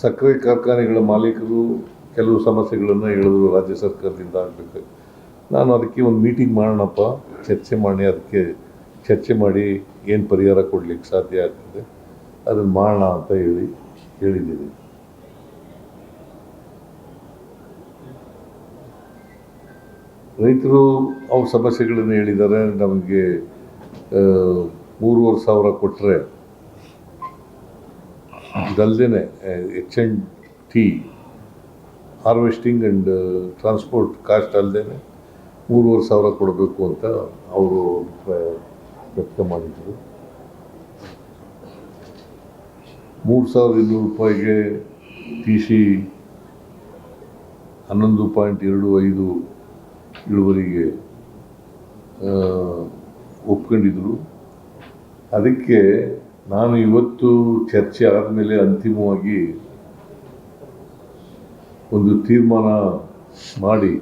ಸಕ್ಕರೆ ಕಾರ್ಖಾನೆಗಳ ಮಾಲೀಕರು ಕೆಲವು ಸಮಸ್ಯೆಗಳನ್ನು ಹೇಳಿದ್ರು ರಾಜ್ಯ ಸರ್ಕಾರದಿಂದ ಆಗಬೇಕು. ನಾನು ಅದಕ್ಕೆ ಒಂದು ಮೀಟಿಂಗ್ ಮಾಡೋಣಪ್ಪ, ಚರ್ಚೆ ಮಾಡಿ, ಅದಕ್ಕೆ ಚರ್ಚೆ ಮಾಡಿ ಏನು ಪರಿಹಾರ ಕೊಡಲಿಕ್ಕೆ ಸಾಧ್ಯ ಆಗ್ತದೆ, ಅದನ್ನು ಮಾಡೋಣ ಅಂತ ಹೇಳಿ, ಹೇಳಿದ್ದೀನಿ. ರೈತರು ಅವ್ರ ಸಮಸ್ಯೆಗಳನ್ನು ಹೇಳಿದ್ದಾರೆ, ನಮಗೆ ಮೂರುವರೆ ಸಾವಿರ ಕೊಟ್ಟರೆ ಇದಲ್ದೇ H and T, harvesting and transport cost ಅಲ್ಲದೆ ಮೂರುವರೆ ಸಾವಿರ ಕೊಡಬೇಕು ಅಂತ ಅವರು ಅಭಿಪ್ರಾಯ ವ್ಯಕ್ತ ಮಾಡಿದರು. ಮೂರು ಸಾವಿರದ ಇನ್ನೂರು ರೂಪಾಯಿಗೆ ಟಿ ಸಿ ಹನ್ನೊಂದು ಪಾಯಿಂಟ್ ಎರಡು ಐದು ಇಳುವರಿಗೆ ಒಪ್ಕೊಂಡಿದ್ರು. ಅದಕ್ಕೆ ನಾನು ಇವತ್ತು ಚರ್ಚೆ ಆದಮೇಲೆ ಅಂತಿಮವಾಗಿ ಒಂದು ತೀರ್ಮಾನ ಮಾಡಿ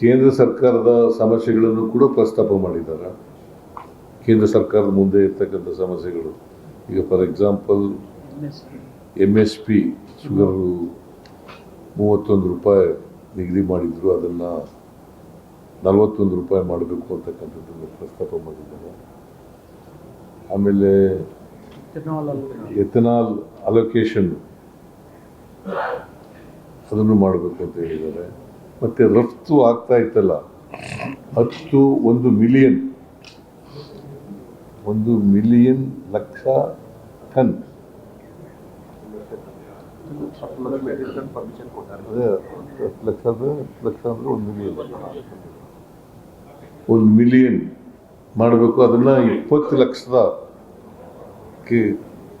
ಕೇಂದ್ರ ಸರ್ಕಾರದ ಸಮಸ್ಯೆಗಳನ್ನು ಕೂಡ ಪ್ರಸ್ತಾಪ ಮಾಡಿದ್ದಾರೆ. ಕೇಂದ್ರ ಸರ್ಕಾರದ ಮುಂದೆ ಇರ್ತಕ್ಕಂಥ ಸಮಸ್ಯೆಗಳು. ಈಗ for example M S P sugar ಮೂವತ್ತೊಂದು ರೂಪಾಯಿ ನಿಗದಿ ಮಾಡಿದ್ರು. ಅದನ್ನು ನಲವತ್ತೊಂದು ರೂಪಾಯಿ ಮಾಡಬೇಕು ಅಂತಕ್ಕಂಥದ್ದನ್ನು ಪ್ರಸ್ತಾಪ ಮಾಡಿದ್ದಾರೆ. ಆಮೇಲೆ ಎಥನಾಲ್ ಅಲೋಕೇಶನ್ ಅದನ್ನು ಮಾಡಬೇಕು ಅಂತ ಹೇಳಿದ್ದಾರೆ. ಮತ್ತು ರಫ್ತು ಆಗ್ತಾ ಇತ್ತಲ್ಲ, ಹತ್ತು ಒಂದು ಮಿಲಿಯನ್ ಒಂದು ಮಿಲಿಯನ್ ಲಕ್ಷ ಟನ್ ಹತ್ತು ಲಕ್ಷ ಅಂದರೆ ಒಂದು ಮಿಲಿಯನ್ ಒಂದು ಮಿಲಿಯನ್ ಮಾಡಬೇಕು, ಅದನ್ನು ಇಪ್ಪತ್ತು ಲಕ್ಷದ ಕ್ಕೆ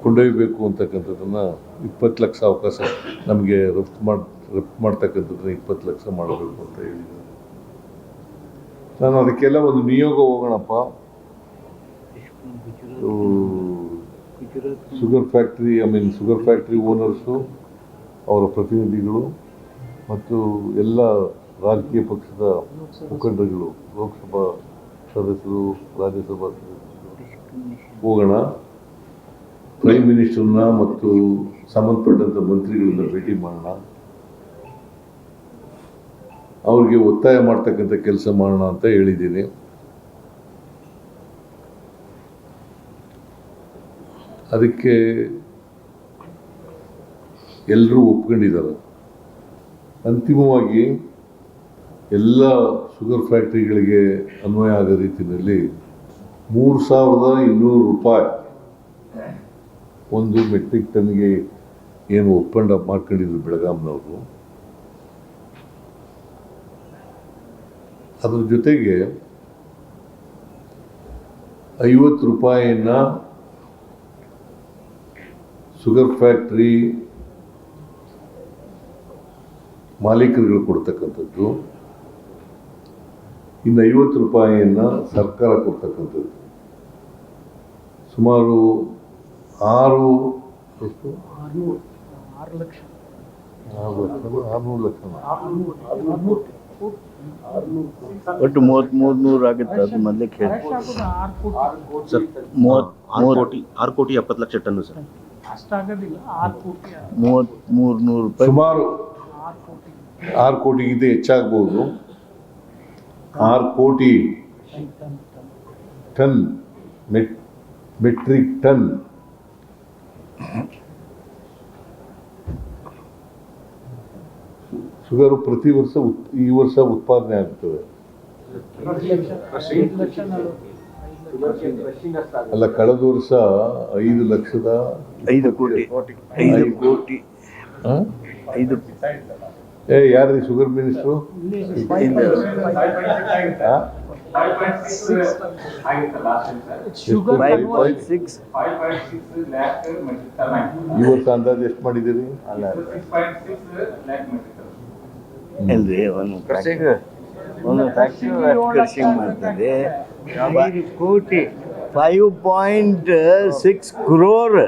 ಕೊಂಡೊಯ್ಯಬೇಕು ಅಂತಕ್ಕಂಥದ್ದನ್ನು ಇಪ್ಪತ್ತು ಲಕ್ಷ ಅವಕಾಶ ನಮಗೆ ರಫ್ತು ಮಾಡಿ ರಫ್ತು ಮಾಡ್ತಕ್ಕಂಥದ್ದನ್ನ ಇಪ್ಪತ್ತು ಲಕ್ಷ ಮಾಡಬೇಕು ಅಂತ ಹೇಳಿದ್ದಾರೆ. ನಾನು ಅದಕ್ಕೆಲ್ಲ ಒಂದು ನಿಯೋಗ ಹೋಗೋಣಪ್ಪ. Sugar factory I mean sugar factory owners ಅವರ ಪ್ರತಿನಿಧಿಗಳು ಮತ್ತು ಎಲ್ಲ ರಾಜಕೀಯ ಪಕ್ಷದ ಮುಖಂಡರುಗಳು ಲೋಕಸಭಾ ಸದಸ್ಯರು ರಾಜ್ಯಸಭಾ ಸದಸ್ಯರು. ಹೋಗೋಣ. ಪ್ರೈಮ್ ಮಿನಿಸ್ಟರ್ನ ಮತ್ತು ಸಂಬಂಧಪಟ್ಟಂಥ ಮಂತ್ರಿಗಳನ್ನ ಭೇಟಿ ಮಾಡೋಣ. ಅವ್ರಿಗೆ ಒತ್ತಾಯ ಮಾಡ್ತಕ್ಕಂಥ ಕೆಲಸ ಮಾಡೋಣ ಅಂತ ಹೇಳಿದ್ದೀನಿ. ಅದಕ್ಕೆ ಎಲ್ಲರೂ ಒಪ್ಕೊಂಡಿದ್ದಾರೆ. ಅಂತಿಮವಾಗಿ ಎಲ್ಲ ಶುಗರ್ ಫ್ಯಾಕ್ಟ್ರಿಗಳಿಗೆ ಅನ್ವಯ ಆಗೋ ರೀತಿಯಲ್ಲಿ ಮೂರು ಸಾವಿರದ ಇನ್ನೂರು ರೂಪಾಯಿ ಒಂದು ಮೆಟ್ರಿಕ್ ಟನ್ಗೆ ಏನು ಒಪ್ಪಂಡ ಮಾಡ್ಕೊಂಡಿದ್ರು ಬೆಳಗಾಂನವರು. ಅದ್ರ ಜೊತೆಗೆ ಐವತ್ತು ರೂಪಾಯಿನ ಶುಗರ್ ಫ್ಯಾಕ್ಟ್ರಿ ಮಾಲೀಕರುಗಳು ಕೊಡ್ತಕ್ಕಂಥದ್ದು. ಇನ್ನು ಐವತ್ತು ರೂಪಾಯಿಯನ್ನು ಸರ್ಕಾರ ಕೊಡ್ತಕ್ಕಂಥದ್ದು. ಸುಮಾರು ಆರು ಎಷ್ಟು? ಆರು ಲಕ್ಷ. ಆರು ಲಕ್ಷ. ಆರುನೂರು ಲಕ್ಷ ಒಟ್ಟು ಮೂವತ್ತ್ ಮೂರ್ನೂರು ಆಗುತ್ತೆ ಅದು ಮೊದಲೇ ಕೋಟಿ. ಸರ್ ಮೂವತ್ತ್ ಆರು ಕೋಟಿ. ಆರು ಕೋಟಿ ಎಪ್ಪತ್ತು ಲಕ್ಷ ಟನ್ನು ಸರ್. ಅಷ್ಟಾಗೋದಿಲ್ಲ ಆರು ಕೋಟಿ. ಮೂವತ್ತ್ ಮೂರು ರೂಪಾಯಿ. ಸುಮಾರು ಆರು ಕೋಟಿ. ಆರು ಕೋಟಿಗಿಂತ ಹೆಚ್ಚಾಗ್ಬೋದು. ಆರು ಕೋಟಿ ton met metric ton. Sugar ಪ್ರತಿ ವರ್ಷ ಉತ್ ಈ ವರ್ಷ ಉತ್ಪಾದನೆ ಆಗ್ತದೆ. ಅಲ್ಲ ಕಳೆದ ವರ್ಷ ಐದು ಲಕ್ಷದ ಐದು ಕೋಟಿ. ಐದು ಕೋಟಿ? ಐದು. ಏ ಯಾರ್ರಿ ಶುಗರ್ ಮಿನಿಸ್ಟ್ರು? ವರ್ಷ ಅಂದಾಜು ಎಷ್ಟು ಮಾಡಿದ್ದೀರಿ? ಅಲ್ರಿ ಒಂದು ಒಂದು ಫ್ಯಾಕ್ಟ್ರಿ ಕೃಷಿ ಮಾಡ್ತದೆ ಕೋಟಿ. Five point six crore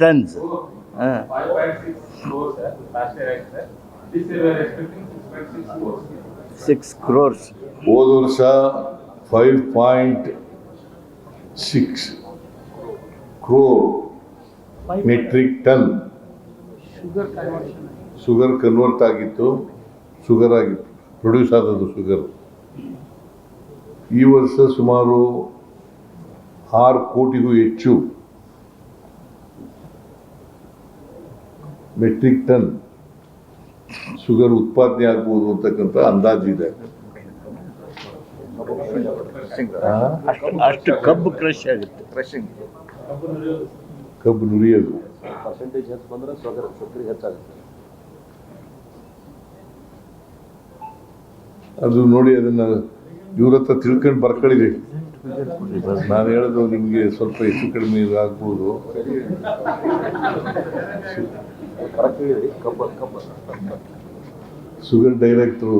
tons ಹಾಂ. ಸಿಕ್ಸ್ ಕ್ರೋರ್ಸ್ ಹೋದ ವರ್ಷ five point six crore metric ton sugar convert ಆಗಿತ್ತು. ಶುಗರ್ ಆಗಿ ಪ್ರೊಡ್ಯೂಸ್ ಆದದ್ದು ಶುಗರ್ ಈ ವರ್ಷ ಸುಮಾರು ಆರು ಕೋಟಿಗೂ ಹೆಚ್ಚು ಮೆಟ್ರಿಕ್ ಟನ್ ಶುಗರ್ ಉತ್ಪಾದನೆ ಆಗ್ಬೋದು ಅಂತಕ್ಕಂಥ ಅಂದಾಜಿದೆ? ಅಷ್ಟು ಅಷ್ಟು ಕಬ್ಬು ಕ್ರಶ್ ಆಗುತ್ತೆ. ಕಬ್ಬು ನುರಿಯೋದು. ಪರ್ಸೆಂಟೇಜ್ ಹೆಚ್ಚು ಬಂದ್ರೆ ಸಕ್ಕರೆ ಸಕ್ಕರೆ ಹೆಚ್ಚಾಗುತ್ತೆ. ಅದು ನೋಡಿ ಅದನ್ನ ಇವ್ರ ಹತ್ರ ತಿಳ್ಕೊಂಡು ಬರ್ಕೊಳ್ಳಿರಿ ನಾನು ಹೇಳೋದು ನಿಮಗೆ ಸ್ವಲ್ಪ ಹೆಚ್ಚು ಕಡಿಮೆ ಆಗ್ಬೋದು. ಸುಗರ್ ಡೈರೆಕ್ಟ್ರು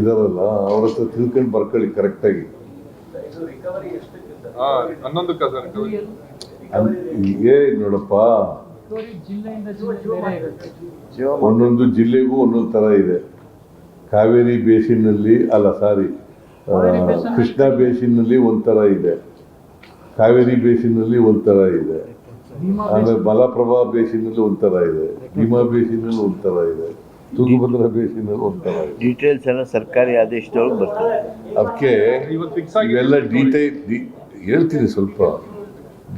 ಇದಾರಲ್ಲ ಅವ್ರ ಹತ್ರ ತಿಳ್ಕೊಂಡು ಬರ್ಕೊಳ್ಳಿ ಕರೆಕ್ಟಾಗಿ ಹನ್ನೊಂದಕ್ಕ ಸರ್ ಹೀಗೆ ನೋಡಪ್ಪ. ಒಂದೊಂದು ಜಿಲ್ಲೆಗೂ ಒಂದೊಂದು ಥರ ಇದೆ. ಕಾವೇರಿ ಬೇಸಿನಲ್ಲಿ ಅಲ್ಲ ಸಾರಿ ಕೃಷ್ಣ ಬೇಸಿನಲ್ಲಿ ಒಂಥರ ಇದೆ. ಕಾವೇರಿ ಬೇಸಿನಲ್ಲಿ ಒಂಥರ ಇದೆ. ಆಮೇಲೆ ಮಲಪ್ರಭಾ ಬೇಸಿನಲ್ಲಿ ಒಂಥರ ಇದೆ. ಭೀಮಾ ಬೇಸಿನಲ್ಲಿ ಒಂಥರ ಇದೆ. ತುಂಗಭದ್ರಾ ಬೇಸಿಂದ ಡೀಟೇಲ್ಸ್ ಎಲ್ಲ ಸರ್ಕಾರಿ ಆದೇಶದೊಳಗೆ ಬರ್ತದೆ. ಅದಕ್ಕೆ ಇವತ್ತು ಇವೆಲ್ಲ ಡೀಟೇಲ್ ಹೇಳ್ತೀನಿ ಸ್ವಲ್ಪ.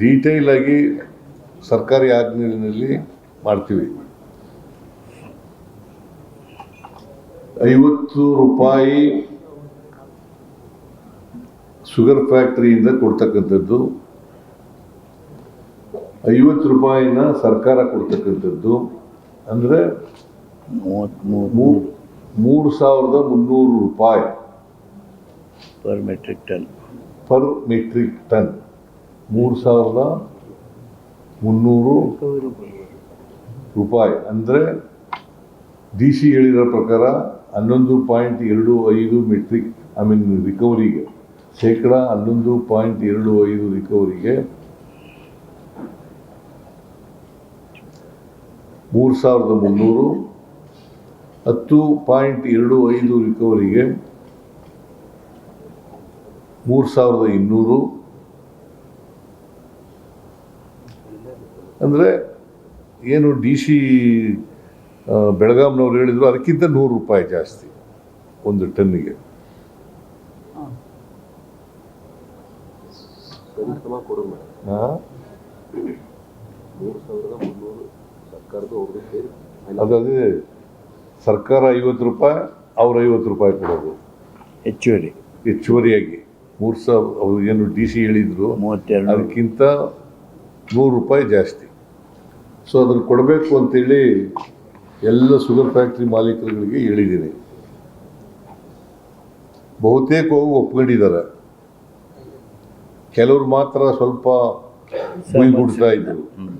ಡೀಟೇಲ್ ಆಗಿ ಸರ್ಕಾರಿ ಆಜ್ಞೆಯಲ್ಲಿ ಮಾಡ್ತೀವಿ. ಐವತ್ತು ರೂಪಾಯಿ ಶುಗರ್ ಫ್ಯಾಕ್ಟರಿಯಿಂದ ಕೊಡ್ತಕ್ಕಂಥದ್ದು. ಐವತ್ತು ರೂಪಾಯಿನ ಸರ್ಕಾರ ಕೊಡ್ತಕ್ಕಂಥದ್ದು. ಅಂದರೆ ಮೂವತ್ತ್ಮೂರು ಮೂರು. ಮೂರು ಸಾವಿರದ ಮುನ್ನೂರು ರೂಪಾಯಿ. Per metric ton per metric ton ಮೂರು ಸಾವಿರದ ಮುನ್ನೂರು ರೂಪಾಯಿ. ಅಂದರೆ ಡಿ ಸಿ ಹೇಳಿರೋ ಪ್ರಕಾರ ಹನ್ನೊಂದು ಪಾಯಿಂಟ್ ಎರಡು ಐದು ಮೆಟ್ರಿಕ್ ಐ ಮೀನ್ ರಿಕವರಿಗೆ ಶೇಕಡ ಹನ್ನೊಂದು ಪಾಯಿಂಟ್ ಎರಡು ಐದು ರಿಕವರಿಗೆ ಮೂರು ಸಾವಿರದ ಮುನ್ನೂರು ಹತ್ತು ಪಾಯಿಂಟ್ ಎರಡು ಐದು ರಿಕವರಿಗೆ ಮೂರು ಸಾವಿರದ ಇನ್ನೂರು. ಅಂದರೆ ಏನು ಡಿ ಸಿ ಬೆಳಗಾಂನವ್ರು ಹೇಳಿದ್ರು ಅದಕ್ಕಿಂತ ನೂರು ರೂಪಾಯಿ ಜಾಸ್ತಿ ಒಂದು ಟನ್ನಿಗೆ. ಅದೇ. ಸರ್ಕಾರ ಐವತ್ತು ರೂಪಾಯಿ ಅವ್ರು ಐವತ್ತು ರೂಪಾಯಿ ಕೊಡೋದು. ಹೆಚ್ಚುವರಿ. ಹೆಚ್ಚುವರಿಯಾಗಿ. ಮೂರು ಸಾವಿರ ಅವ್ರು ಏನು ಡಿ ಸಿ ಹೇಳಿದ್ರು ಮೂವತ್ತೆರಡು. ಅದಕ್ಕಿಂತ ನೂರು ರೂಪಾಯಿ ಜಾಸ್ತಿ. ಸೊ ಅದನ್ನು ಕೊಡಬೇಕು ಅಂತೇಳಿ ಎಲ್ಲ ಶುಗರ್ ಫ್ಯಾಕ್ಟ್ರಿ ಮಾಲೀಕರುಗಳಿಗೆ ಹೇಳಿದ್ದೀನಿ. ಬಹುತೇಕ ಹೋಗಿ ಒಪ್ಕೊಂಡಿದ್ದಾರೆ. ಕೆಲವರು ಮಾತ್ರ ಸ್ವಲ್ಪ ಗುಡ್ತಾ ಇದ್ರು. ಹ್ಮ್.